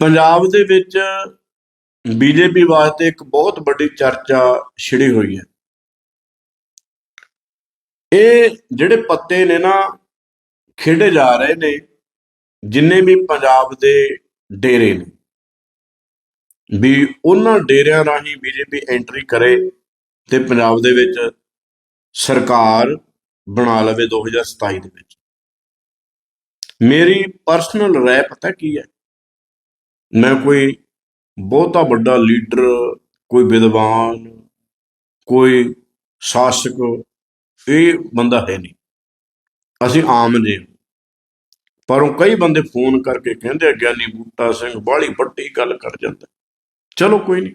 ਪੰਜਾਬ ਦੇ ਵਿੱਚ ਬੀਜੇਪੀ ਵਾਸਤੇ ਇੱਕ ਬਹੁਤ ਵੱਡੀ ਚਰਚਾ ਛਿੜੀ ਹੋਈ ਹੈ। ਇਹ ਜਿਹੜੇ ਪੱਤੇ ਨੇ ਨਾ, ਖੇਡੇ ਜਾ ਰਹੇ ਨੇ, ਜਿੰਨੇ ਵੀ ਪੰਜਾਬ ਦੇ ਡੇਰੇ ਨੇ, ਵੀ ਉਹਨਾਂ ਡੇਰਿਆਂ ਰਾਹੀਂ ਬੀਜੇਪੀ ਐਂਟਰੀ ਕਰੇ ਤੇ ਪੰਜਾਬ ਦੇ ਵਿੱਚ ਸਰਕਾਰ ਬਣਾ ਲਵੇ 2027 ਦੇ ਵਿੱਚ। ਮੇਰੀ ਪਰਸਨਲ ਰਾਏ ਪਤਾ ਕੀ ਹੈ? ਮੈਂ ਕੋਈ ਬਹੁਤਾ ਵੱਡਾ ਲੀਡਰ, ਕੋਈ ਵਿਦਵਾਨ, ਕੋਈ ਸ਼ਾਸਕ, ਇਹ ਬੰਦਾ ਹੈ ਨਹੀਂ। ਅਸੀਂ ਆਮ ਜੇ ਪਰ ਉਹ ਕਈ ਬੰਦੇ ਫੋਨ ਕਰਕੇ ਕਹਿੰਦੇ ਗਿਆਨੀ ਬੂਟਾ ਸਿੰਘ ਬਾਹਲੀ ਵੱਡੀ ਗੱਲ ਕਰ ਜਾਂਦਾ। ਚਲੋ ਕੋਈ ਨਹੀਂ,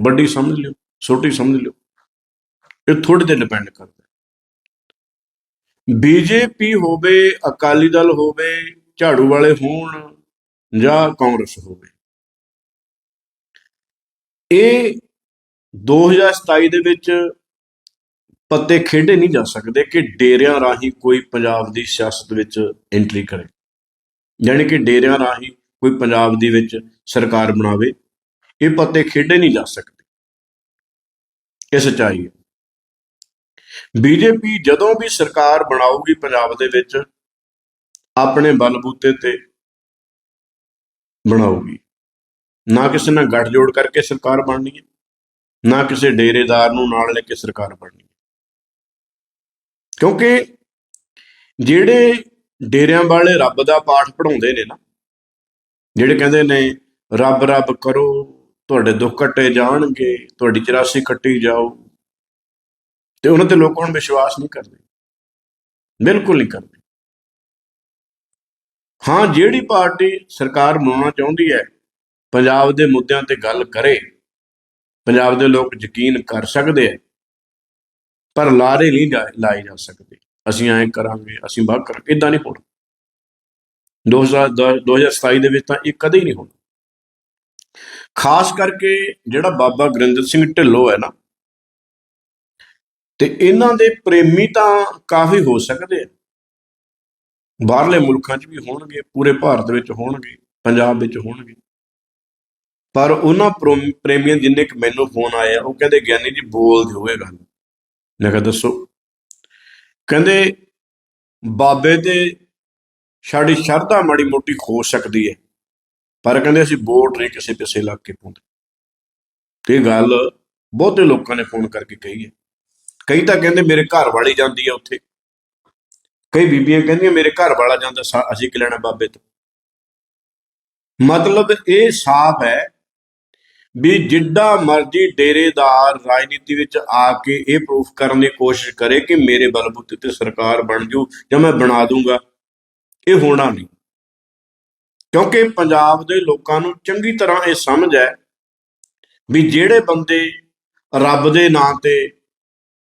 ਵੱਡੀ ਸਮਝ ਲਿਓ, ਛੋਟੀ ਸਮਝ ਲਿਓ। ਇਹ ਥੋੜੇ ਤੇ ਡਿਪੈਂਡ ਕਰਦਾ ਬੀਜੇਪੀ ਹੋਵੇ, ਅਕਾਲੀ ਦਲ ਹੋਵੇ, ਝਾੜੂ ਵਾਲੇ ਹੋਣ ਜਾਂ ਕਾਂਗਰਸ ਹੋਵੇ। ਇਹ 2027 ਦੇ ਵਿੱਚ ਪੱਤੇ ਖੇਡੇ ਨਹੀਂ ਜਾ ਸਕਦੇ ਕਿ ਡੇਰਿਆਂ ਰਾਹੀਂ ਕੋਈ ਪੰਜਾਬ ਦੀ ਸਿਆਸਤ ਵਿੱਚ ਐਂਟਰੀ ਕਰੇ। ਯਾਨੀ ਕਿ ਡੇਰਿਆਂ ਰਾਹੀਂ ਕੋਈ ਪੰਜਾਬ ਦੀ ਵਿੱਚ ਸਰਕਾਰ ਬਣਾਵੇ, ਇਹ ਪੱਤੇ ਖੇਡੇ ਨਹੀਂ ਜਾ ਸਕਦੇ। ਇਹ ਸੱਚਾਈ ਹੈ। ਬੀਜੇਪੀ ਜਦੋਂ ਵੀ ਸਰਕਾਰ ਬਣਾਊਗੀ ਪੰਜਾਬ ਦੇ ਵਿੱਚ, ਆਪਣੇ ਬਲਬੂਤੇ ਤੇ ਬਣਾਊਗੀ। ਨਾ ਕਿਸੇ ਨਾਲ ਗੱਠਜੋੜ ਕਰਕੇ ਸਰਕਾਰ ਬਣਨੀ ਹੈ, ਨਾ ਕਿਸੇ ਡੇਰੇਦਾਰ ਨੂੰ ਨਾਲ ਲੈ ਕੇ ਸਰਕਾਰ ਬਣਨੀ ਹੈ। ਕਿਉਂਕਿ ਜਿਹੜੇ ਡੇਰਿਆਂ ਵਾਲੇ ਰੱਬ ਦਾ ਪਾਠ ਪੜਾਉਂਦੇ ਨੇ ਨਾ, ਜਿਹੜੇ ਕਹਿੰਦੇ ਨੇ, ਰੱਬ ਰੱਬ ਕਰੋ, ਤੁਹਾਡੇ ਦੁੱਖ ਕੱਟੇ ਜਾਣਗੇ, ਤੁਹਾਡੀ 84 ਕੱਟੀ ਜਾਓ, ਤੇ ਉਹਨਾਂ ਤੇ ਲੋਕ ਹੁਣ ਵਿਸ਼ਵਾਸ ਨਹੀਂ ਕਰਦੇ। ਬਿਲਕੁਲ ਨਹੀਂ ਕਰਦੇ। ਹਾਂ, ਜਿਹੜੀ ਪਾਰਟੀ ਸਰਕਾਰ ਬਣਾਉਣਾ ਚਾਹੁੰਦੀ ਹੈ ਪੰਜਾਬ ਦੇ ਮੁੱਦਿਆਂ ਤੇ ਗੱਲ ਕਰੇ, ਪੰਜਾਬ ਦੇ ਲੋਕ ਯਕੀਨ ਕਰ ਸਕਦੇ ਆ, ਪਰ ਲਾਰੇ ਨਹੀਂ ਜਾ- ਲਾਏ ਜਾ ਸਕਦੇ। ਅਸੀਂ ਐਂ ਕਰਾਂਗੇ, ਅਸੀਂ ਬਾਹਰ ਕਰਾਂਗੇ ਇਦਾਂ ਨਹੀਂ ਹੋਣਾ। 2000 2027 ਦੇ ਵਿੱਚ ਤਾਂ ਇਹ ਕਦੇ ਹੀ ਨਹੀਂ ਹੋਣਾ। ਖਾਸ ਕਰਕੇ ਜਿਹੜਾ ਬਾਬਾ ਗੁਰਿੰਦਰ ਸਿੰਘ ਢਿੱਲੋਂ ਹੈ ਨਾ, ਤੇ ਇਹਨਾਂ ਦੇ ਪ੍ਰੇਮੀ ਤਾਂ ਕਾਫੀ ਹੋ ਸਕਦੇ ਆ। ਬਾਹਰਲੇ ਮੁਲਕਾਂ 'ਚ ਵੀ ਹੋਣਗੇ, ਪੂਰੇ ਭਾਰਤ ਵਿੱਚ ਹੋਣਗੇ, ਪੰਜਾਬ ਵਿੱਚ ਹੋਣਗੇ। ਪਰ ਉਹਨਾਂ ਪ੍ਰੋ- ਪ੍ਰੇਮੀਆਂ ਜਿੰਨੇ ਕਿ ਮੈਨੂੰ ਫੋਨ ਆਏ ਆ, ਉਹ ਕਹਿੰਦੇ, ਗਿਆਨੀ ਜੀ, ਬੋਲ ਦਿਓ ਇਹ ਗੱਲ। ਮੈਂ ਕਿਹਾ, ਦੱਸੋ। ਕਹਿੰਦੇ, ਬਾਬੇ ਤੇ ਸਾਡੀ ਸ਼ਰਧਾ ਮਾੜੀ ਮੋਟੀ ਹੋ ਸਕਦੀ ਹੈ, ਪਰ ਕਹਿੰਦੇ, ਅਸੀਂ ਵੋਟ ਨਹੀਂ ਕਿਸੇ ਪਿੱਛੇ ਲੱਗ ਕੇ ਪਾਉਂਦੇ। ਇਹ ਗੱਲ ਬਹੁਤੇ ਲੋਕਾਂ ਨੇ ਫੋਨ ਕਰਕੇ ਕਹੀ ਹੈ। ਕਈ ਤਾਂ ਕਹਿੰਦੇ, ਮੇਰੇ ਘਰ ਵਾਲੀ ਜਾਂਦੀ ਹੈ ਉੱਥੇ। ਕਈ ਬੀਬੀਆਂ ਕਹਿੰਦੀਆਂ, ਮੇਰੇ ਘਰ ਵਾਲਾ ਜਾਂਦਾ ਅਸੀਂ ਕਿ ਲੈਣਾ ਬਾਬੇ ਤੋਂ? ਮਤਲਬ ਇਹ ਸਾਫ਼ ਹੈ ਵੀ ਜਿੱਡਾ ਮਰਜ਼ੀ ਡੇਰੇਦਾਰ ਰਾਜਨੀਤੀ ਵਿੱਚ ਆ ਕੇ ਇਹ ਪ੍ਰੂਫ ਕਰਨ ਦੀ ਕੋਸ਼ਿਸ਼ ਕਰੇ ਕਿ ਮੇਰੇ ਬਲਬੂਤੇ ਤੇ ਸਰਕਾਰ ਬਣ ਜੂ ਜਾਂ ਮੈਂ ਬਣਾ ਦੂੰਗਾ। ਇਹ ਹੋਣਾ ਨਹੀਂ। ਕਿਉਂਕਿ ਪੰਜਾਬ ਦੇ ਲੋਕਾਂ ਨੂੰ ਚੰਗੀ ਤਰ੍ਹਾਂ ਇਹ ਸਮਝ ਹੈ ਵੀ ਜਿਹੜੇ ਬੰਦੇ ਰੱਬ ਦੇ ਨਾਂ ਤੇ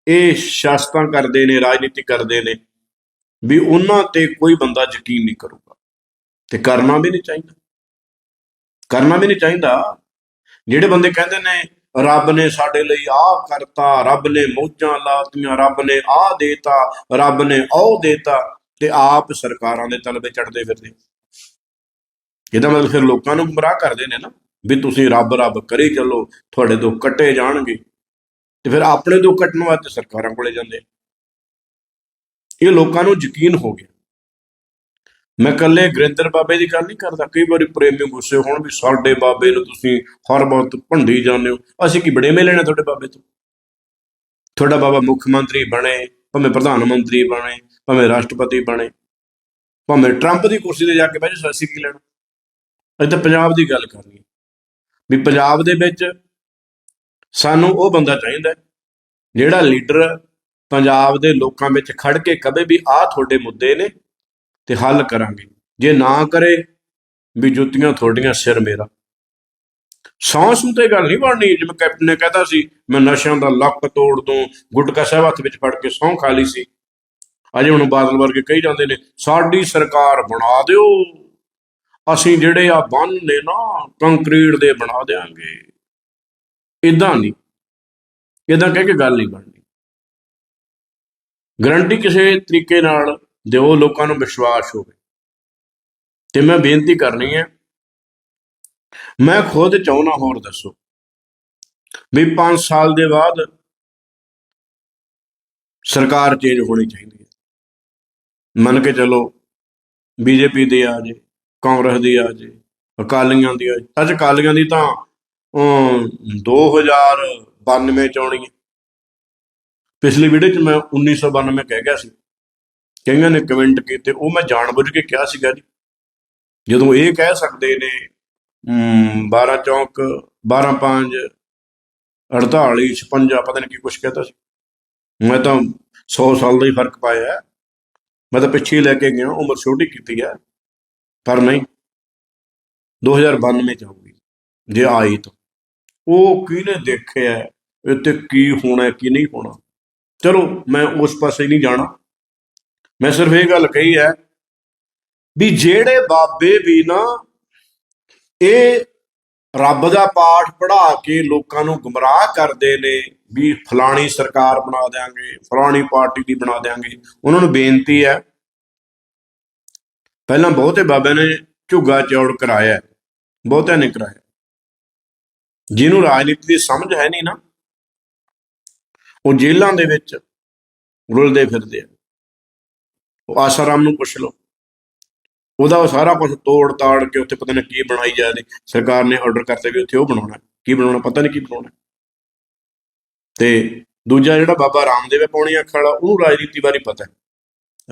ਇਹ ਸ਼ਾਸਤਾਂ ਕਰਦੇ ਨੇ, ਰਾਜਨੀਤੀ ਕਰਦੇ ਨੇ, ਵੀ ਉਹਨਾਂ ਤੇ ਕੋਈ ਬੰਦਾ ਯਕੀਨ ਨਹੀਂ ਕਰੂਗਾ। ਤੇ ਕਰਨਾ ਵੀ ਨਹੀਂ ਚਾਹੀਦਾ। ਕਰਨਾ ਵੀ ਨਹੀਂ ਚਾਹੀਦਾ। ਜਿਹੜੇ ਬੰਦੇ ਕਹਿੰਦੇ ਨੇ, ਰੱਬ ਨੇ ਸਾਡੇ ਲਈ ਆਹ ਕਰਤਾ, ਰੱਬ ਨੇ ਮੋਜਾਂ ਲਾਤੀਆਂ ਰੱਬ ਨੇ ਆਹ ਦੇਤਾ, ਰੱਬ ਨੇ ਉਹ ਦੇਤਾ, ਤੇ ਆਪ ਸਰਕਾਰਾਂ ਦੇ ਤਲਬੇ ਚੜਦੇ ਫਿਰਦੇ। ਇਹਦਾ ਮਤਲਬ ਫਿਰ ਲੋਕਾਂ ਨੂੰ ਗੁੰਮਰਾਹ ਕਰਦੇ ਨੇ ਨਾ, ਵੀ ਤੁਸੀਂ ਰੱਬ ਰੱਬ ਕਰੀ ਚੱਲੋ, ਤੁਹਾਡੇ ਤੋਂ ਕੱਟੇ ਜਾਣਗੇ। ਤੇ ਫਿਰ ਆਪਣੇ ਤੋਂ ਕੱਟਣ ਵਾਸਤੇ ਸਰਕਾਰਾਂ ਕੋਲੇ ਜਾਂਦੇ ਇਹ ਲੋਕਾਂ ਨੂੰ ਯਕੀਨ ਹੋ ਗਿਆ। ਮੈਂ ਕੱਲੇ ਗੁਰਿੰਦਰ ਬਾਬੇ ਦੀ ਗੱਲ ਨਹੀਂ ਕਰਦਾ। ਕਈ ਵਾਰੀ ਪ੍ਰੇਮੀ ਗੁੱਸੇ ਹੋਣ ਵੀ ਸਾਡੇ ਬਾਬੇ ਨੂੰ ਤੁਸੀਂ ਹਰ ਵਕਤ ਭੰਡੀ ਜਾਂਦੇ ਹੋ। ਅਸੀਂ ਕੀ ਬੜੇ ਲੈਣਾ ਤੁਹਾਡੇ ਬਾਬੇ ਤੋਂ? ਤੁਹਾਡਾ ਬਾਬਾ ਮੁੱਖ ਮੰਤਰੀ ਬਣੇ, ਭਾਵੇਂ ਪ੍ਰਧਾਨ ਮੰਤਰੀ ਬਣੇ, ਭਾਵੇਂ ਰਾਸ਼ਟਰਪਤੀ ਬਣੇ, ਭਾਵੇਂ ਟਰੰਪ ਦੀ ਕੁਰਸੀ ਤੇ ਜਾ ਕੇ ਬਹਿ ਜਾ ਅਸੀਂ ਕੀ ਲੈਣਾ? ਅਸੀਂ ਤਾਂ ਪੰਜਾਬ ਦੀ ਗੱਲ ਕਰਨੀ ਹੈ ਵੀ ਪੰਜਾਬ ਦੇ ਵਿੱਚ ਸਾਨੂੰ ਉਹ ਬੰਦਾ ਚਾਹੀਦਾ ਜਿਹੜਾ ਲੀਡਰ ਪੰਜਾਬ ਦੇ ਲੋਕਾਂ ਵਿੱਚ ਖੜ ਕੇ ਕਵੇ ਵੀ ਆਹ ਤੁਹਾਡੇ ਮੁੱਦੇ ਨੇ ਤੇ ਹੱਲ ਕਰਾਂਗੇ। ਜੇ ਨਾ ਕਰੇ, ਵੀ ਜੁੱਤੀਆਂ ਤੁਹਾਡੀਆਂ ਸਿਰ ਮੇਰਾ। ਸੌਂਸ ਨੂੰ ਤੇ ਗੱਲ ਨਹੀਂ ਬਣਨੀ। ਜਿਵੇਂ ਕੈਪਟਨ ਨੇ ਕਹਤਾ ਸੀ, ਮੈਂ ਨਸ਼ਿਆਂ ਦਾ ਲੱਕ ਤੋੜ ਦੂੰ, ਗੁਟਕਾ ਸਾਹਿਬ ਹੱਥ ਵਿੱਚ ਫੜ ਕੇ ਸਹੁੰ ਖਾ ਲਈ ਸੀ। ਅਜੇ ਹੁਣ ਬਾਦਲ ਵਰਗੇ ਕਹੀ ਜਾਂਦੇ ਨੇ, ਸਾਡੀ ਸਰਕਾਰ ਬਣਾ ਦਿਓ। ਅਸੀਂ ਜਿਹੜੇ ਆ ਬੰਨ ਨੇ ਨਾ, ਕੰਕਰੀਟ ਦੇ ਬਣਾ ਦੇਾਂਗੇ ਇਦਾਂ ਨਹੀਂ। ਇਦਾਂ ਕਹਿ ਕੇ ਗੱਲ ਨਹੀਂ ਬਣਨੀ। ਗਰੰਟੀ ਕਿਸੇ ਤਰੀਕੇ ਨਾਲ ਦਿਓ ਲੋਕਾਂ ਨੂੰ ਵਿਸ਼ਵਾਸ ਹੋਵੇ। ਤੇ ਮੈਂ ਬੇਨਤੀ ਕਰਨੀ ਹੈ ਮੈਂ ਖੁਦ ਚਾਹੁੰਦਾ ਹੋਰ ਦੱਸੋ ਵੀ 5 ਸਾਲ ਦੇ ਬਾਅਦ ਸਰਕਾਰ ਚੇਂਜ ਹੋਣੀ ਚਾਹੀਦੀ ਹੈ। ਮੰਨ ਕੇ ਚੱਲੋ ਬੀਜੇਪੀ ਦੀ ਆ ਜੇ ਕਾਂਗਰਸ ਦੀ ਆ ਜੇ ਅਕਾਲੀਆਂ ਦੀ ਆ ਜੇ। ਅੱਜ ਅਕਾਲੀਆਂ ਦੀ ਤਾਂ ਅਮ, 2092 ਚ ਆਉਣੀ ਹੈ। ਪਿਛਲੀ ਵੀਡੀਓ ਚ ਮੈਂ 1992 ਕਹਿ ਗਿਆ ਸੀ। ਕਈਆਂ ਨੇ ਕਮੈਂਟ ਕੀਤੇ ਉਹ ਮੈਂ ਜਾਣਬੁੱਝ ਕੇ ਕਿਹਾ ਸੀਗਾ ਜੀ। ਜਦੋਂ ਇਹ ਕਹਿ ਸਕਦੇ ਨੇ ਅਮ, 12 ਚੌਂਕ 12 5 48 56 ਪਤਾ ਨਹੀਂ ਕੀ ਕੁਛ ਕਹਤਾ ਸੀ। ਮੈਂ ਤਾਂ 100 ਸਾਲ ਦਾ ਹੀ ਫ਼ਰਕ ਪਾਇਆ ਮੈਂ ਤਾਂ ਪਿੱਛੇ ਲੈ ਕੇ ਗਿਆ ਉਮਰ ਛੋਟੀ ਕੀਤੀ ਹੈ ਪਰ ਨਹੀਂ। 2092 ਚ ਆਊਗੀ ਜੇ ਆਈ ਤਾਂ। ਉਹ ਕਿਹਨੇ ਦੇਖਿਆ ਹੈ, ਕੀ ਹੋਣਾ ਕੀ ਨਹੀਂ ਹੋਣਾ। ਚਲੋ ਮੈਂ ਉਸ ਪਾਸੇ ਨਹੀਂ ਜਾਣਾ। ਮੈਂ ਸਿਰਫ ਇਹ ਗੱਲ ਕਹੀ ਹੈ ਵੀ ਜਿਹੜੇ ਬਾਬੇ ਵੀ ਨਾ, ਇਹ ਰੱਬ ਦਾ ਪਾਠ ਪੜ੍ਹਾ ਕੇ ਲੋਕਾਂ ਨੂੰ ਗੁੰਮਰਾਹ ਕਰਦੇ ਨੇ ਵੀ ਫਲਾਣੀ ਸਰਕਾਰ ਬਣਾ ਦੇਾਂਗੇ ਫਲਾਣੀ ਪਾਰਟੀ ਦੀ ਬਣਾ ਦੇਾਂਗੇ ਉਹਨਾਂ ਨੂੰ ਬੇਨਤੀ ਹੈ, ਪਹਿਲਾਂ ਬਹੁਤੇ ਬਾਬਿਆਂ ਨੇ ਝੁੱਗਾ ਚੌੜ ਕਰਾਇਆ ਬਹੁਤਿਆਂ ਨੇ ਕਰਾਇਆ ਜਿਹਨੂੰ ਰਾਜਨੀਤੀ ਦੀ ਸਮਝ ਹੈ ਨਹੀਂ ਨਾ, ਉਹ ਜੇਲ੍ਹਾਂ ਦੇ ਵਿੱਚ ਰੁਲਦੇ ਫਿਰਦੇ ਆ। ਉਹ ਆਸਾਰਾਮ ਨੂੰ ਪੁੱਛ ਲਓ। ਉਹਦਾ ਉਹ ਸਾਰਾ ਕੁਝ ਤੋੜ ਤਾੜ ਕੇ ਉੱਥੇ ਪਤਾ ਨਹੀਂ ਕੀ ਬਣਾਈ ਜਾ ਰਹੀ। ਸਰਕਾਰ ਨੇ ਆਰਡਰ ਕਰਤੇ ਵੀ ਉੱਥੇ ਉਹ ਬਣਾਉਣਾ ਕੀ ਬਣਾਉਣਾ, ਪਤਾ ਨਹੀਂ ਕੀ ਬਣਾਉਣਾ ਤੇ ਦੂਜਾ ਜਿਹੜਾ ਬਾਬਾ ਰਾਮਦੇਵ ਹੈ, ਪੌਣੀ ਅੱਖ ਵਾਲਾ, ਉਹਨੂੰ ਰਾਜਨੀਤੀ ਬਾਰੇ ਪਤਾ ਹੈ।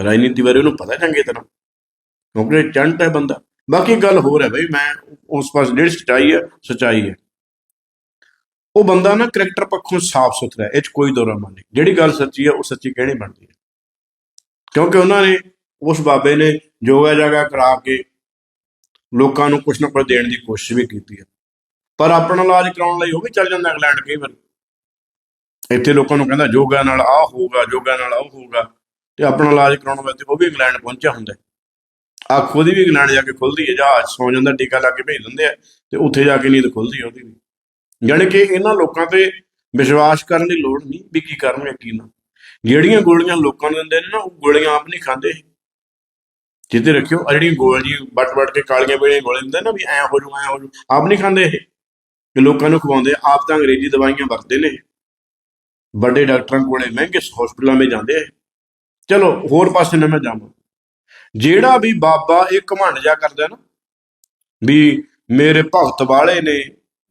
ਰਾਜਨੀਤੀ ਬਾਰੇ ਉਹਨੂੰ ਪਤਾ ਚੰਗੀ ਤਰ੍ਹਾਂ। ਕਿਉਂਕਿ ਚੰਟ ਹੈ ਬੰਦਾ। ਬਾਕੀ ਗੱਲ ਹੋਰ ਹੈ ਬਈ, ਮੈਂ ਉਸ ਪਾਸ ਜਿਹੜੀ ਸੱਚਾਈ ਹੈ ਸੱਚਾਈ ਹੈ। ਉਹ ਬੰਦਾ ਨਾ ਕਰੈਕਟਰ ਪੱਖੋਂ ਸਾਫ਼ ਸੁਥਰਾ ਹੈ। ਇਹ 'ਚ ਕੋਈ ਦੋਰਾ ਨਹੀਂ। ਜਿਹੜੀ ਗੱਲ ਸੱਚੀ ਹੈ, ਉਹ ਸੱਚੀ ਕਹਿਣੀ ਬਣਦੀ ਹੈ। ਕਿਉਂਕਿ ਉਹਨਾਂ ਨੇ ਉਸ ਬਾਬੇ ਨੇ ਜੋਗਾ ਜਾਗਾ ਕਰਾ ਕੇ ਲੋਕਾਂ ਨੂੰ ਕੁਛ ਨਾ ਕੁਛ ਦੇਣ ਦੀ ਕੋਸ਼ਿਸ਼ ਵੀ ਕੀਤੀ ਹੈ। ਪਰ ਆਪਣਾ ਇਲਾਜ ਕਰਾਉਣ ਲਈ ਉਹ ਵੀ ਚੱਲ ਜਾਂਦਾ ਇੰਗਲੈਂਡ ਕਈ ਵਾਰ। ਇੱਥੇ ਲੋਕਾਂ ਨੂੰ ਕਹਿੰਦਾ ਯੋਗਾ ਨਾਲ ਆਹ ਹੋਊਗਾ ਯੋਗਾ ਨਾਲ ਆਹ ਹੋਊਗਾ ਤੇ ਆਪਣਾ ਇਲਾਜ ਕਰਾਉਣ ਵਾਸਤੇ ਉਹ ਵੀ ਇੰਗਲੈਂਡ ਪਹੁੰਚਿਆ ਹੁੰਦਾ ਆ ਖੁਦ ਵੀ ਇੰਗਲੈਂਡ ਜਾ ਕੇ ਖੁੱਲਦੀ ਹੈ ਜਹਾਜ਼ ਸੌ ਜਾਂਦਾ, ਟੀਕਾ ਲਾ ਕੇ ਭੇਜ ਦਿੰਦੇ ਆ ਤੇ ਉੱਥੇ ਜਾ ਕੇ ਨੀਂਦ ਖੁੱਲਦੀ ਉਹਦੀ ਵੀ। ਯਾਨੀ ਕਿ ਇਹਨਾਂ ਲੋਕਾਂ ਤੇ ਵਿਸ਼ਵਾਸ ਕਰਨ ਦੀ ਲੋੜ ਨਹੀਂ ਵੀ ਕੀ ਕਰਨਗੇ, ਕੀ ਨਾ। ਜਿਹੜੀਆਂ ਗੋਲੀਆਂ ਲੋਕਾਂ ਨੂੰ ਦਿੰਦੇ ਨੇ ਨਾ, ਉਹ ਗੋਲੀਆਂ ਆਪ ਨਹੀਂ ਖਾਂਦੇ। ਜਿੱਤੇ ਰੱਖਿਓ ਆ ਜਿਹੜੀਆਂ ਗੋਲ ਜੀ ਵੱਟ ਵੱਟ ਕੇ ਕਾਲੀਆਂ ਵੇਲੇ ਗੋਲੇ ਦਿੰਦੇ ਨਾ ਵੀ ਐ ਹੋ ਜੂ ਐ ਹੋ ਜੂ ਆਪ ਨਹੀਂ ਖਾਂਦੇ ਇਹ। ਇਹ ਲੋਕਾਂ ਨੂੰ ਖਵਾਉਂਦੇ ਆਪ ਤਾਂ ਅੰਗਰੇਜ਼ੀ ਦਵਾਈਆਂ ਵਰਤਦੇ ਨੇ। ਵੱਡੇ ਡਾਕਟਰਾਂ ਕੋਲੇ ਮਹਿੰਗੇ ਹਸਪਤਾਲਾਂ ਵਿੱਚ ਜਾਂਦੇ ਆ। ਚਲੋ, ਹੋਰ ਪਾਸੇ ਨਾ ਮੈਂ ਜਾਵਾਂ। ਜਿਹੜਾ ਵੀ ਬਾਬਾ ਇਹ ਘਮੰਡ ਜਾ ਕਰਦਾ ਨਾ, ਵੀ ਮੇਰੇ ਭਗਤ ਵਾਲੇ ਨੇ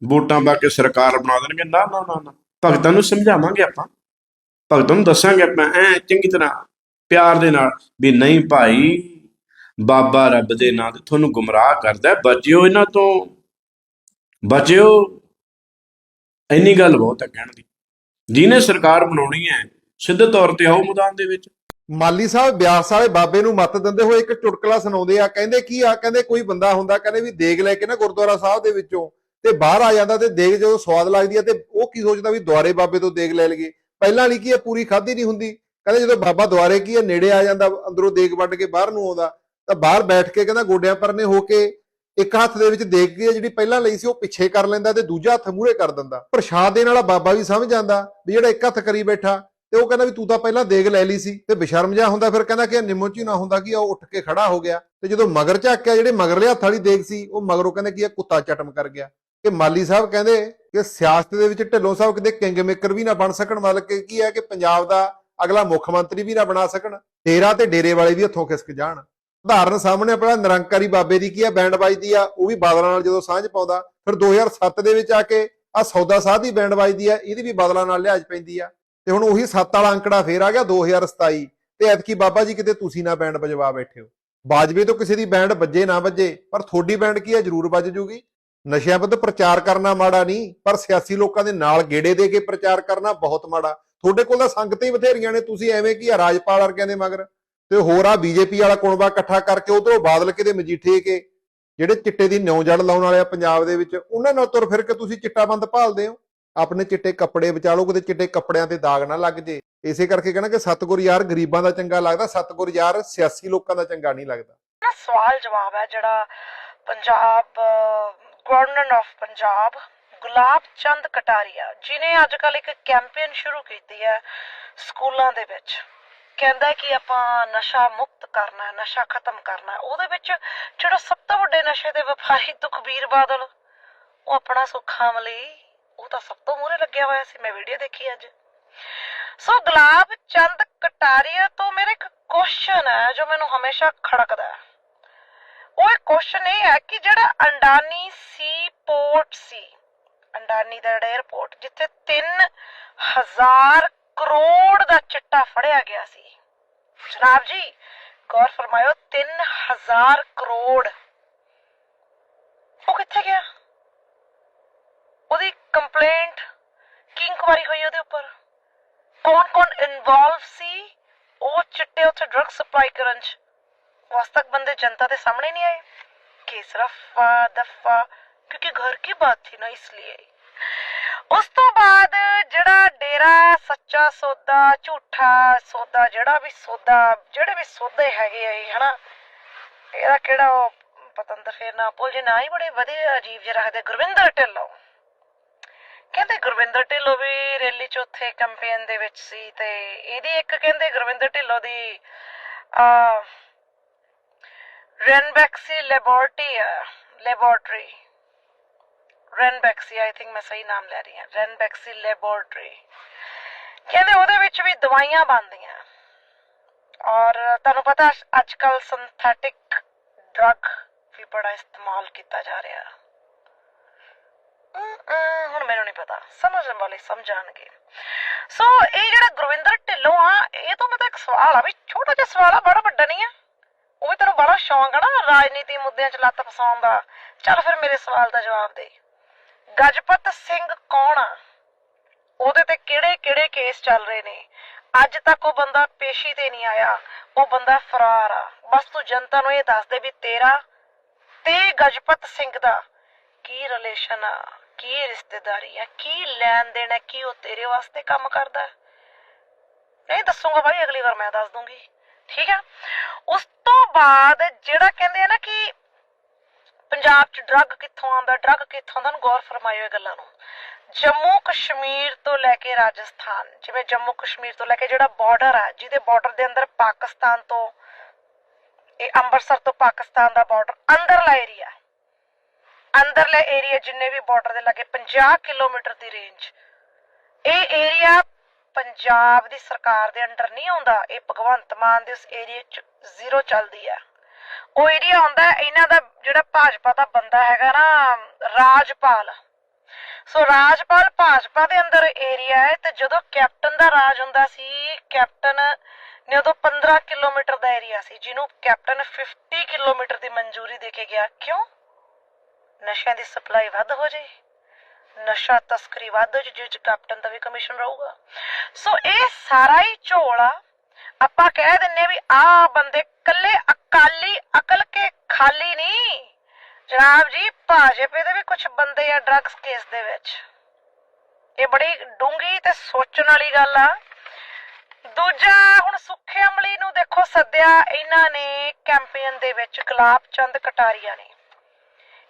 ਵੋਟਾਂ ਪਾ ਕੇ ਸਰਕਾਰ ਬਣਾ ਦੇਣਗੇ, ਨਾ ਨਾ ਨਾ ਨਾ। ਭਗਤਾਂ ਨੂੰ ਸਮਝਾਵਾਂਗੇ ਆਪਾਂ। ਭਗਤ ਨੂੰ ਦੱਸਾਂਗੇ ਆਪਾਂ, ਐ ਚੰਗੀ ਤਰ੍ਹਾਂ ਪਿਆਰ ਦੇ ਨਾਲ ਵੀ ਨਹੀਂ ਭਾਈ, ਬਾਬਾ ਰੱਬ ਦੇ ਨਾਂ ਤੇ ਤੁਹਾਨੂੰ ਗੁੰਮਰਾਹ ਕਰਦਾ ਬਚਿਓ ਇਹਨਾਂ ਤੋਂ, ਬਚਿਓ। ਇੰਨੀ ਗੱਲ ਬਹੁਤ ਹੈ ਕਹਿਣ ਦੀ। ਜਿਹਨੇ ਸਰਕਾਰ ਬਣਾਉਣੀ ਹੈ, ਸਿੱਧੇ ਤੌਰ ਤੇ ਆਓ ਮੈਦਾਨ ਦੇ ਵਿੱਚ। ਮਾਲੀ ਸਾਹਿਬ, ਬਿਆਸ ਵਾਲੇ ਬਾਬੇ ਨੂੰ ਮੱਤ ਦਿੰਦੇ ਹੋਏ ਇੱਕ ਚੁਟਕਲਾ ਸੁਣਾਉਂਦੇ ਆ, ਕਹਿੰਦੇ ਕੀ ਆ, ਕਹਿੰਦੇ ਕੋਈ ਬੰਦਾ ਹੁੰਦਾ, ਕਹਿੰਦੇ ਵੀ ਦੇਗ ਲੈ ਕੇ ਨਾ ਗੁਰਦੁਆਰਾ ਸਾਹਿਬ ਦੇ ਵਿੱਚੋਂ, ਤੇ ਬਾਹਰ ਆ ਜਾਂਦਾ ਤੇ ਦੇਗ ਜਦੋਂ ਸਵਾਦ ਲੱਗਦੀ ਆ, ਤੇ ਉਹ ਕੀ ਸੋਚਦਾ ਵੀ ਦੁਆਰੇ ਬਾਬੇ ਤੋਂ ਦੇਗ ਲੈ ਲਈਏ। ਪਹਿਲਾਂ ਵਾਲੀ ਕੀ ਹੈ? ਪੂਰੀ ਖਾਧੀ ਨਹੀਂ ਹੁੰਦੀ। ਕਹਿੰਦੇ ਜਦੋਂ ਬਾਬਾ ਦੁਆਰੇ ਕੀ ਹੈ? ਨੇੜੇ ਆ ਜਾਂਦਾ, ਅੰਦਰੋਂ ਦੇਗ ਵੱਢ ਕੇ ਬਾਹਰ ਨੂੰ ਆਉਂਦਾ, ਤਾਂ ਬਾਹਰ ਬੈਠ ਕੇ ਕਹਿੰਦਾ ਗੋਡਿਆਂ ਪਰਨੇ ਹੋ ਕੇ ਇੱਕ ਹੱਥ ਦੇ ਵਿੱਚ ਦੇਖ ਕੇ ਜਿਹੜੀ ਪਹਿਲਾਂ ਲਈ ਸੀ, ਉਹ ਪਿੱਛੇ ਕਰ ਲੈਂਦਾ ਤੇ ਦੂਜਾ ਹੱਥ ਮੂਹਰੇ ਕਰ ਦਿੰਦਾ। ਪ੍ਰਸ਼ਾਦ ਦੇਣ ਵਾਲਾ ਬਾਬਾ ਵੀ ਸਮਝ ਜਾਂਦਾ ਵੀ ਜਿਹੜਾ ਇੱਕ ਹੱਥ ਕਰੀ ਬੈਠਾ ਤੇ ਉਹ ਕਹਿੰਦਾ ਵੀ ਤੂੰ ਤਾਂ ਪਹਿਲਾਂ ਦੇਗ ਲੈ ਲਈ ਸੀ ਤੇ ਬੇਸ਼ਰਮ ਜਿਹਾ ਹੁੰਦਾ, ਫਿਰ ਕਹਿੰਦਾ ਕਿ ਨਿੰਮੋ ਚ ਹੀ ਨਾ ਹੁੰਦਾ ਕਿ ਉਹ ਉੱਠ ਕੇ ਖੜਾ ਹੋ ਗਿਆ ਤੇ ਜਦੋਂ ਮਗਰ ਝਾਕਿਆ, ਜਿਹੜੇ ਮਗਰਲੇ ਹੱਥ ਵਾਲੀ ਦੇਗ ਸੀ, ਉਹ ਮਗਰੋਂ ਕਹਿੰਦਾ ਕਿ ਇਹ ਕੁੱਤਾ ਚਟਮ ਕਰ ਗਿਆ। ਕਿ ਮਾਲੀ ਸਾਹਿਬ ਕਹਿੰਦੇ ਕਿ ਸਿਆਸਤ ਦੇ ਵਿੱਚ ਢਿੱਲੋਂ ਸਾਹਿਬ ਕਿਤੇ ਕਿੰਗ ਮੇਕਰ ਵੀ ਨਾ ਬਣ ਸਕਣ, ਮਤਲਬ ਕਿ ਕੀ ਹੈ ਕਿ ਪੰਜਾਬ ਦਾ ਅਗਲਾ ਮੁੱਖ ਮੰਤਰੀ ਵੀ ਨਾ ਬਣਾ ਸਕਣ ਤੇਰਾ ਤੇ ਡੇਰੇ ਵਾਲੇ ਵੀ ਹੱਥੋਂ ਖਿਸਕ ਜਾਣ। ਉਦਾਹਰਨ ਸਾਹਮਣੇ ਆਪਣਾ ਨਿਰੰਕਾਰੀ ਬਾਬੇ ਦੀ ਕੀ ਆ ਬੈਂਡ ਵੱਜਦੀ ਆ, ਉਹ ਵੀ ਬਾਦਲਾਂ ਨਾਲ ਜਦੋਂ ਸਾਂਝ ਪਾਉਂਦਾ, ਫਿਰ 2007 ਦੇ ਵਿੱਚ ਆ ਕੇ ਆ ਸੌਦਾ ਸਾਧ ਦੀ ਬੈਂਡ ਵੱਜਦੀ ਆ, ਇਹਦੀ ਵੀ ਬਾਦਲਾਂ ਨਾਲ ਲਿਹਾਜ਼ ਪੈਂਦੀ ਆ। ਤੇ ਹੁਣ ਉਹੀ 7 ਵਾਲਾ ਅੰਕੜਾ ਫੇਰ ਆ ਗਿਆ 2027 ਤੇ ਐਤਕੀ ਬਾਬਾ ਜੀ ਕਿਤੇ ਤੁਸੀਂ ਨਾ ਬੈਂਡ ਵਜਵਾ ਬੈਠੇ ਹੋ। ਬਾਜਵੇ ਤੋਂ ਕਿਸੇ ਦੀ ਬੈਂਡ ਵੱਜੇ ਨਾ ਵੱਜੇ, ਪਰ ਤੁਹਾਡੀ ਬੈਂਡ ਕੀ ਆ ਜ਼ਰੂਰ ਵੱਜ ਜੂਗੀ। ਨਸ਼ਿਆਂ ਵਿਰੁੱਧ ਪ੍ਰਚਾਰ ਕਰਨਾ ਮਾੜਾ ਨਹੀਂ, ਪਰ ਸਿਆਸੀ ਲੋਕਾਂ ਦੇ ਨਾਲ ਗੇੜੇ ਦੇ ਕੇ ਪ੍ਰਚਾਰ ਕਰਨਾ ਬਹੁਤ ਮਾੜਾ। ਤੁਹਾਡੇ ਕੋਲ ਤਾਂ ਸੰਗਤਾਂ ਹੀ ਬਥੇਰੀਆਂ ਨੇ, ਤੁਸੀਂ ਐਵੇਂ ਕੀ ਆ, ਰਾਜਪਾਲ ਵਰਗਿਆਂ ਦੇ ਮਗਰ? ਤੇ ਹੋਰ ਆ ਬੀਜੇਪੀ ਵਾਲਾ ਕੁਣਬਾ ਇਕੱਠਾ ਕਰਕੇ ਉਧਰੋਂ ਬਾਦਲ ਕੇ ਦੇ ਮਜੀਠੇ ਕੇ? ਜਿਹੜੇ ਚਿੱਟੇ ਦੀ ਨਿਉ ਜੜ ਲਾਉਣ ਵਾਲੇ ਆ ਪੰਜਾਬ ਦੇ ਵਿੱਚ, ਉਹਨਾਂ ਨਾਲ ਤੁਰ ਫਿਰ ਕੇ ਤੁਸੀਂ ਚਿੱਟਾ ਬੰਦ ਭਾਲਦੇ ਹੋ? ਆਪਣੇ ਚਿੱਟੇ ਕੱਪੜੇ ਵਿਚਾਲੋ ਕਿਤੇ ਚਿੱਟੇ ਕੱਪੜਿਆਂ ਤੇ ਦਾਗ ਨਾ ਲੱਗ ਜੇ। ਇਸੇ ਕਰਕੇ ਕਹਿੰਦਾ ਕਿ ਸਤਗੁਰ ਯਾਰ ਗਰੀਬਾਂ ਦਾ ਚੰਗਾ ਲੱਗਦਾ, ਸਤਗੁਰ ਯਾਰ ਸਿਆਸੀ ਲੋਕਾਂ ਦਾ ਚੰਗਾ ਨਹੀਂ ਲੱਗਦਾ। ਸਵਾਲ ਜਵਾਬ ਹੈ ਜਿਹੜਾ ਪੰਜਾਬ ਗਵਰਨਰ ਆਫ ਪੰਜਾਬ ਗੁਲਾਬ ਚੰਦ ਕਟਾਰੀਆ ਜਿਨੇ ਅੱਜ ਕੱਲ ਇੱਕ ਕੈਂਪੇਨ ਸ਼ੁਰੂ ਕੀਤੀ ਹੈ ਸਕੂਲਾਂ ਦੇ ਵਿੱਚ। ਕਹਿੰਦਾ ਕਿ ਆਪਾਂ ਨਸ਼ਾ ਮੁਕਤ ਕਰਨਾ ਨਸ਼ਾ ਖਤਮ ਕਰਨਾ ਉਹਦੇ ਵਿੱਚ ਜਿਹੜਾ ਸਭ ਤੋਂ ਵੱਡੇ ਨਸ਼ੇ ਦੇ ਵਪਾਰੀ ਤੁਖਬੀਰ ਬਾਦਲ, ਉਹ ਆਪਣਾ ਸੁੱਖਾ ਅਮਲੀ ਉਹ ਤਾਂ ਸਭ ਤੋਂ ਮੂਹਰੇ ਲੱਗਿਆ ਹੋਇਆ ਸੀ। ਮੈਂ ਵੀਡੀਓ ਦੇਖੀ ਅੱਜ। ਸੋ ਗੁਲਾਬ ਚੰਦ ਕਟਾਰੀਆ ਤੋਂ ਮੇਰੇ ਇੱਕ ਕੁਐਸਚਨ ਹੈ, ਜੋ ਮੈਨੂੰ ਹਮੇਸ਼ਾ ਖੜਕਦਾ ਹੈ। ਉਹ ਇੱਕ ਕੁਐਸਚਨ ਇਹ ਹੈ ਕਿ ਜਿਹੜਾ ਅੰਡਾਨੀ ਸੀ ਪੋਰਟ ਸੀ। ਅੰਡਾਨੀ ਦਾ ਜਿਹੜਾ 에ਅਰਪੋਰਟ ਜਿੱਥੇ 3000 ਕਰੋੜ ਦਾ ਚਿੱਟਾ ਫੜਿਆ ਗਿਆ ਸੀ। ਜਨਾਬ ਜੀ, ਗੌਰ ਫਰਮਾਇਓ 3000 ਕਰੋੜ। ਉਹ ਕਿੱਥੇ ਗਿਆ? ਉਹਦੀ ਕੰਪਲੇਂਟ ਕੀ ਇਨਕੁਆਰੀ ਹੋਈ ਉਹਦੇ ਉੱਪਰ? ਕੌਣ ਕੌਣ ਇਨਵੋਲਵ ਸੀ? ਉਹ ਚਿੱਟੇ ਉੱਥੇ ਡਰਗ ਸਪਲਾਈ ਕਰਨ ਚ आज तक बंदे जनता के सामने नहीं आए केस रफा दफा क्योंकि घर की बात थी ना इसलिए ਉਸ ਤੋਂ ਬਾਅਦ ਜਿਹੜਾ ਡੇਰਾ ਸੱਚਾ ਸੌਦਾ ਝੂਠਾ ਸੌਦਾ ਜਿਹੜਾ ਵੀ ਸੌਦਾ ਜਿਹੜੇ ਵੀ ਸੌਦੇ ਹੈਗੇ ਆ ਇਹ ਹਨਾ ਇਹਦਾ ਕਿਹੜਾ ਉਹ ਪਤੰਦਰ ਫੇਰ ਨਾ ਭੁੱਲ ਜੇ ਨਾ ਹੀ ਬੜੇ ਵਧੀਆ ਅਜੀਬ ਜਿਹਾ ਰੱਖਦੇ ਗੁਰਵਿੰਦਰ ਢਿੱਲੋਂ ਕਹਿੰਦੇ ਗੁਰਵਿੰਦਰ ਢਿੱਲੋਂ ਵੀ ਰੈਲੀ ਚ ਉੱਥੇ ਕੈਂਪੇਨ ਦੇ ਵਿੱਚ ਸੀ ਤੇ ਇਹਦੀ ਇੱਕ ਕਹਿੰਦੇ ਗੁਰਵਿੰਦਰ ਢਿੱਲੋਂ ਦੀ ਆ Ranbaxy laboratory laboratory Ranbaxy I think ਮੈਂ ਸਹੀ ਨਾਮ ਲੈ ਰਹੀ ਹਾਂ ਰੈਨਬੈਕਸੀ ਲੈਬੋਰਟਰੀ ਕਹਿੰਦੇ ਉਹਦੇ ਵਿੱਚ ਵੀ ਦਵਾਈਆਂ ਬਣਦੀਆਂ ਔਰ ਤੁਹਾਨੂੰ ਪਤਾ ਅੱਜ ਕੱਲ ਸਿੰਥੈਟਿਕ ਡਰੱਗ ਵੀ ਬੜਾ ਇਸਤੇਮਾਲ ਕੀਤਾ ਜਾ ਰਿਹਾ ਹੁਣ ਮੈਨੂੰ ਨਹੀਂ ਪਤਾ ਸਮਝਣ ਵਾਲੇ ਸਮਝਾਣਗੇ ਸੋ ਇਹ ਜਿਹੜਾ ਗੁਰਵਿੰਦਰ ਢਿੱਲੋਂ ਆ ਇਹ ਤੋਂ ਮੈਂ ਤਾਂ ਇੱਕ ਸਵਾਲ ਆ ਵੀ ਛੋਟਾ ਜਿਹਾ ਸਵਾਲ ਆ ਬੜਾ ਵੱਡਾ ਨਹੀਂ ਆ ਉਹ ਵੀ ਤੈਨੂੰ ਬੜਾ ਸ਼ੌਂਕ ਆ ਨਾ ਰਾਜਨੀਤੀ ਮੁੱਦਿਆਂ 'ਚ ਲੱਤ ਫਸਾਉਣ ਦਾ। ਚੱਲ ਫਿਰ ਮੇਰੇ ਸਵਾਲ ਦਾ ਜਵਾਬ ਦੇ। ਗਜਪਤ ਸਿੰਘ ਕੌਣ ਆ? ਉਹਦੇ ਤੇ ਕਿਹੜੇ ਕਿਹੜੇ ਕੇਸ ਚੱਲ ਰਹੇ ਨੇ? ਅੱਜ ਤੱਕ ਉਹ ਬੰਦਾ ਪੇਸ਼ੀ ਤੇ ਨਹੀਂ ਆਇਆ। ਉਹ ਬੰਦਾ ਫਰਾਰ ਆ। ਬਸ ਤੂੰ ਜਨਤਾ ਨੂੰ ਇਹ ਦੱਸ ਦੇ ਵੀ ਤੇਰਾ ਤੇ ਗਜਪਤ ਸਿੰਘ ਦਾ ਕੀ ਰਿਲੇਸ਼ਨ ਆ? ਕੀ ਰਿਸ਼ਤੇਦਾਰੀ ਆ? ਕੀ ਲੈਣ ਦੇਣ ਹੈ ਕੀ ਉਹ ਤੇਰੇ ਵਾਸਤੇ ਕੰਮ ਕਰਦਾ? ਹੈ ਨਹੀਂ ਦੱਸੂਗਾ ਭਾਈ ਅਗਲੀ ਵਾਰ ਮੈਂ ਦੱਸ ਦੂੰਗੀ। ਠੀਕ ਹੈ? ਉਸ ਤੋਂ ਬਾਅਦ ਜਿਹੜਾ ਕਹਿੰਦੇ ਆ ਨਾ ਕਿ ਪੰਜਾਬ 'ਚ ਡਰੱਗ ਕਿੱਥੋਂ ਆਉਂਦਾ ਡਰੱਗ ਕਿੱਥੋਂ ਆਉਂਦਾ ਨੂੰ ਗੌਰ ਫਰਮਾਇਓ ਇਹ ਗੱਲਾਂ ਨੂੰ। ਜੰਮੂ ਕਸ਼ਮੀਰ ਤੋਂ ਲੈ ਕੇ ਰਾਜਸਥਾਨ, ਜਿਵੇਂ ਜੰਮੂ ਕਸ਼ਮੀਰ ਤੋਂ ਲੈ ਕੇ ਜਿਹੜਾ ਬਾਰਡਰ ਆ, ਜਿਹਦੇ ਬਾਰਡਰ ਦੇ ਅੰਦਰ ਪਾਕਿਸਤਾਨ ਤੋਂ, ਇਹ ਅੰਮ੍ਰਿਤਸਰ ਤੋਂ ਪਾਕਿਸਤਾਨ ਦਾ ਬਾਰਡਰ ਅੰਦਰਲਾ ਏਰੀਆ ਅੰਦਰਲੇ ਏਰੀਆ ਜਿੰਨੇ ਵੀ ਬਾਰਡਰ ਦੇ ਲਾਗੇ 50 ਕਿਲੋਮੀਟਰ ਦੀ ਰੇਂਜ ਇਹ ਏਰੀਆ ਪੰਜਾਬ ਦੀ ਸਰਕਾਰ ਦੇ ਅੰਡਰ ਨਹੀਂ ਆਉਂਦਾ, ਇਹ ਭਗਵੰਤ ਮਾਨ ਦੇ ਉਸ ਏਰੀਆ 'ਚ ਜ਼ੀਰੋ ਚੱਲਦੀ ਆ ਉਹ ਏਰੀਆ ਹੁੰਦਾ ਇਹਨਾਂ ਦਾ ਜਿਹੜਾ ਭਾਜਪਾ ਦਾ ਬੰਦਾ ਹੈਗਾ ਨਾ, ਰਾਜਪਾਲ। ਸੋ ਰਾਜਪਾਲ ਭਾਜਪਾ ਦੇ ਅੰਦਰ ਏਰੀਆ ਹੈ ਤੇ ਜਦੋਂ ਕੈਪਟਨ ਦਾ ਰਾਜ ਹੁੰਦਾ ਸੀ, ਕੈਪਟਨ ਨੇ ਉਦੋਂ 15 ਕਿਲੋਮੀਟਰ ਦਾ ਏਰੀਆ ਸੀ, ਜਿਹਨੂੰ ਕੈਪਟਨ 50 ਕਿਲੋਮੀਟਰ ਦੀ ਮਨਜ਼ੂਰੀ ਦੇ ਕੇ ਗਿਆ। ਕਿਉਂ? ਨਸ਼ਿਆਂ ਦੀ ਸਪਲਾਈ ਵੱਧ ਹੋ ਜੇ ਨਸ਼ਾ ਤਸਕਰੀ ਵੱਧ ਹੋ 'ਚ ਕੈਪਟਨ ਦਾ ਵੀ ਕਮਿਸ਼ਨ ਰਹੂਗਾ। ਸੋ ਇਹ ਸਾਰਾ ਹੀ ਝੋਲਾ ਆਪਾਂ ਕਹਿ ਦਿੰਨੇ ਵੀ ਆਹ ਬੰਦੇ ਕੱਲੇ ਅਕਾਲੀ, ਅਕਲ ਕੇ ਖਾਲੀ ਨਹੀਂ। ਜਨਾਬ ਜੀ, ਭਾਜਪਾ ਦੇ ਵੀ ਕੁਝ ਬੰਦੇ ਆ ਡਰੱਗਸ ਕੇਸ ਦੇ ਵਿੱਚ। ਇਹ ਬੜੀ ਡੂੰਗੀ ਤੇ ਸੋਚਣ ਵਾਲੀ ਗੱਲ ਆ। ਦੂਜਾ ਹੁਣ ਸੁੱਖੇ ਅਮਲੀ ਨੂੰ ਦੇਖੋ ਸੱਦਿਆ ਇਹਨਾਂ ਨੇ ਕੈਂਪੇਨ ਦੇ ਵਿੱਚ ਗੁਲਾਬ ਚੰਦ ਕਟਾਰੀਆ ਨੇ।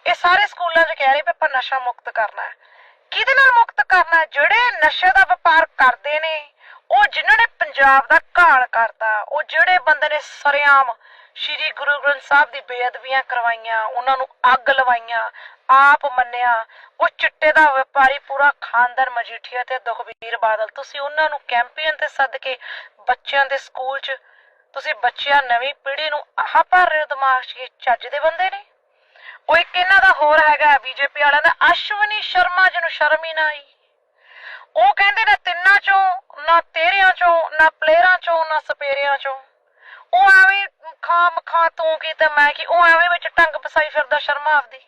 ਇਹ ਸਾਰੇ ਸਕੂਲਾਂ 'ਚ ਕਹਿ ਰਹੇ ਵੀ ਆਪਾਂ ਨਸ਼ਾ ਮੁਕਤ ਕਰਨਾ ਹੈ। ਕਿਹਦੇ ਨਾਲ ਮੁਕਤ ਕਰਨਾ? ਜਿਹੜੇ ਨਸ਼ੇ ਦਾ ਵਪਾਰ ਕਰਦੇ ਨੇ, ਉਹ ਜਿਨ੍ਹਾਂ ਨੇ ਪੰਜਾਬ ਦਾ ਘਾਲ ਕਰਤਾ, ਉਹ ਜਿਹੜੇ ਬੰਦੇ ਨੇ ਸਰਿਆਮ ਸ਼੍ਰੀ ਗੁਰੂ ਗ੍ਰੰਥ ਸਾਹਿਬ ਦੀ ਬੇਅਦਬੀਆਂ ਕਰਵਾਈਆਂ, ਉਹਨਾਂ ਨੂੰ ਅੱਗ ਲਵਾਈਆਂ, ਆਪ ਮੰਨਿਆ, ਉਹ ਚਿੱਟੇ ਦਾ ਵਪਾਰੀ ਪੂਰਾ ਖਾਨਦਾਨ, ਮਜੀਠੀਆ ਤੇ ਦੁਖਬੀਰ ਬਾਦਲ। ਤੁਸੀਂ ਉਹਨਾਂ ਨੂੰ ਕੈਂਪੇਨ ਤੇ ਸੱਦ ਕੇ ਬੱਚਿਆਂ ਦੇ ਸਕੂਲ 'ਚ, ਤੁਸੀਂ ਬੱਚਿਆਂ ਨਵੀਂ ਪੀੜ੍ਹੀ ਨੂੰ ਆਹ ਭਰ ਰਹੇ ਹੋ ਦਿਮਾਗ 'ਚ ਚੱਜ ਦੇ ਬੰਦੇ ਨੇ? ਉਹ ਇੱਕ ਇਹਨਾਂ ਦਾ ਹੋਰ ਹੈਗਾ ਬੀਜੇਪੀ ਵਾਲਿਆਂ ਦਾ, ਅਸ਼ਵਨੀ ਸ਼ਰਮਾ ਜਿਹਨੂੰ ਸ਼ਰਮ ਹੀ ਨਾ ਆਈ। ਉਹ ਕਹਿੰਦੇ ਨੇ ਤਿੰਨਾਂ ਚੋਂ ਨਾ ਤੇਰਿਆਂ ਚੋਂ, ਨਾ ਪਲੇਅਰਾਂ ਚੋਂ, ਨਾ ਸਪੇਰਿਆਂ ਚੋਂ। ਉਹ ਐਵੇਂ ਖਾਮ ਖਾ ਤੂੰ ਕੀ ਤੇ ਮੈਂ ਕੀ, ਉਹ ਐਵੇਂ ਵਿੱਚ ਟੰਗ ਫਸਾਈ ਫਿਰਦਾ ਸ਼ਰਮਾ ਆਪਦੀ।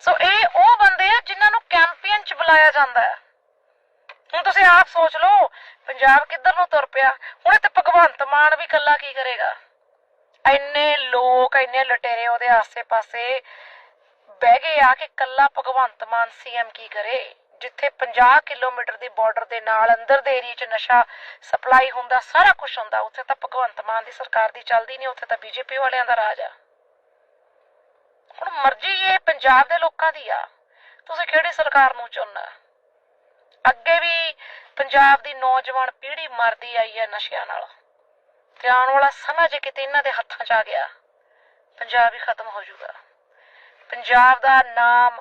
ਸੋ ਇਹ ਉਹ ਬੰਦੇ ਆ ਜਿਨ੍ਹਾਂ ਨੂੰ ਕੈਂਪੇਨ ਚ ਬੁਲਾਇਆ ਜਾਂਦਾ ਹੈ। ਹੁਣ ਤੁਸੀਂ ਆਪ ਸੋਚ ਲਓ, ਪੰਜਾਬ ਕਿੱਧਰ ਨੂੰ ਤੁਰ ਪਿਆ? ਹੁਣ ਇੱਥੇ ਭਗਵੰਤ ਮਾਨ ਵੀ ਕੱਲਾ ਕੀ ਕਰੇਗਾ? ਇੰਨੇ ਲੋਕ ਇੰਨੇ ਲਟੇਰੇ ਉਹਦੇ ਆਸੇ-ਪਾਸੇ ਬਹਿ ਗਏ ਆ ਕਿ ਕੱਲਾ ਭਗਵੰਤ ਮਾਨ ਸੀਐਮ ਕੀ ਕਰੇ, ਜਿੱਥੇ 50 ਕਿਲੋਮੀਟਰ ਦੀ ਬਾਰਡਰ ਦੇ ਨਾਲ ਅੰਦਰ ਦੇ ਏਰੀਆ 'ਚ ਨਸ਼ਾ ਸਪਲਾਈ ਹੁੰਦਾ, ਸਾਰਾ ਕੁਝ ਹੁੰਦਾ, ਉੱਥੇ ਤਾਂ ਭਗਵੰਤ ਮਾਨ ਦੀ ਸਰਕਾਰ ਦੀ ਚੱਲਦੀ ਨਹੀਂ ਉੱਥੇ ਤਾਂ ਬੀਜੇਪੀ ਵਾਲਿਆਂ ਦਾ ਰਾਜ ਆ। ਹੁਣ ਮਰਜ਼ੀ ਇਹ ਪੰਜਾਬ ਦੇ ਲੋਕਾਂ ਦੀ ਆ, ਤੁਸੀਂ ਕਿਹੜੀ ਸਰਕਾਰ ਨੂੰ ਚੁਣਨਾ? ਅੱਗੇ ਵੀ ਪੰਜਾਬ ਦੀ ਨੌਜਵਾਨ ਪੀੜ੍ਹੀ ਮਰਦੀ ਆਈ ਹੈ ਨਸ਼ਿਆਂ ਨਾਲ, ਤੇ ਆਉਣ ਵਾਲਾ ਸਮਾਂ ਜੇ ਕਿਤੇ ਇਹਨਾਂ ਦੇ ਹੱਥਾਂ 'ਚ ਆ ਗਿਆ ਪੰਜਾਬ ਹੀ ਖਤਮ ਹੋ ਜਾਊਗਾ। ਪੰਜਾਬ ਦਾ ਨਾਮ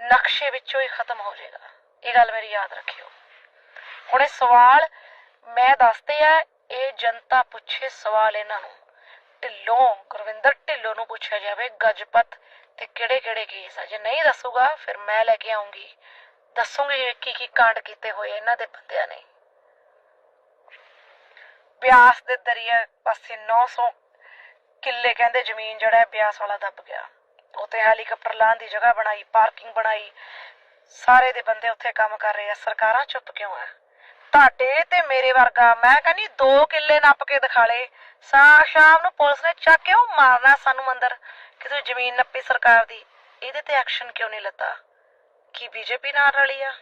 ਨਕਸ਼ੇ ਵਿੱਚੋਂ ਹੀ ਖਤਮ ਹੋ ਜਾਏਗਾ। ਇਹ ਗੱਲ ਮੇਰੀ ਯਾਦ ਰੱਖਿਓ। ਹੁਣ ਇਹ ਸਵਾਲ ਮੈਂ ਦੱਸਦੇ ਆ, ਇਹ ਜਨਤਾ ਪੁੱਛੇ ਸਵਾਲ ਇਹਨਾਂ ਨੂੰ। ਢਿੱਲੋਂ, ਗੁਰਵਿੰਦਰ ਢਿੱਲੋਂ ਨੂੰ ਪੁੱਛਿਆ ਜਾਵੇ, ਗਜਪਤ ਤੇ ਕਿਹੜੇ ਕਿਹੜੇ ਕੇਸ ਆ। ਜੇ ਨਹੀਂ ਦੱਸੂਗਾ, ਫਿਰ ਮੈਂ ਲੈ ਕੇ ਆਉਂਗੀ ਦੱਸੂਗੀ ਕੀ ਕੀ ਕਾਂਡ ਕੀਤੇ ਹੋਏ ਇਹਨਾਂ ਦੇ ਬੰਦਿਆਂ ਨੇ। ਬਿਆਸ ਦੇ ਦਰਿਆ ਪਾਸੇ 900 ਕਿੱਲੇ ਕਹਿੰਦੇ ਜ਼ਮੀਨ ਜਿਹੜਾ ਬਿਆਸ ਵਾਲਾ ਦੱਬ ਗਿਆ। ਉੱਥੇ ਹੈਲੀਕਾਪਟਰ ਲਾਉਣ ਦੀ ਜਗ੍ਹਾ ਬਣਾਈ, ਪਾਰਕਿੰਗ ਬਣਾਈ। ਸਾਰੇ ਦੇ ਬੰਦੇ ਉੱਥੇ ਕੰਮ ਕਰ ਰਹੇ ਆ। ਸਰਕਾਰਾਂ ਚੁੱਪ ਕਿਉਂ ਹੈ ਤੁਹਾਡੇ ਤੇ ਮੇਰੇ ਵਰਗਾ, ਮੈਂ ਕਹਿੰਦੀ ਦੋ ਕਿੱਲੇ ਨੱਪ ਕੇ ਦਿਖਾ ਲੇ ਸਾ ਸ਼ਾਮ ਨੂੰ ਪੁਲਿਸ ਨੇ ਚੱਕ ਕੇ ਉਹ ਮਾਰਨਾ ਸਾਨੂੰ ਅੰਦਰ ਕਿਸੇ ਜ਼ਮੀਨ ਨੱਪੀ ਸਰਕਾਰ ਦੀ। ਇਹਦੇ ਤੇ ਐਕਸ਼ਨ ਕਿਉਂ ਨਹੀਂ ਲੱਤਾ ਕੀ ਬੀਜੇਪੀ ਨਾਲ ਰਲੀ ਆ?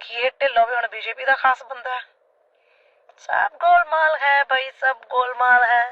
ਕੀ ਇਹ ਢਿੱਲੋਂ ਵੀ ਹੁਣ ਬੀਜੇਪੀ ਦਾ ਖਾਸ ਬੰਦਾ? ਹੈ ਸਭ ਗੋਲਮਾਲ ਹੈ ਭਾਈ ਸਭ ਗੋਲਮਾਲ ਹੈ।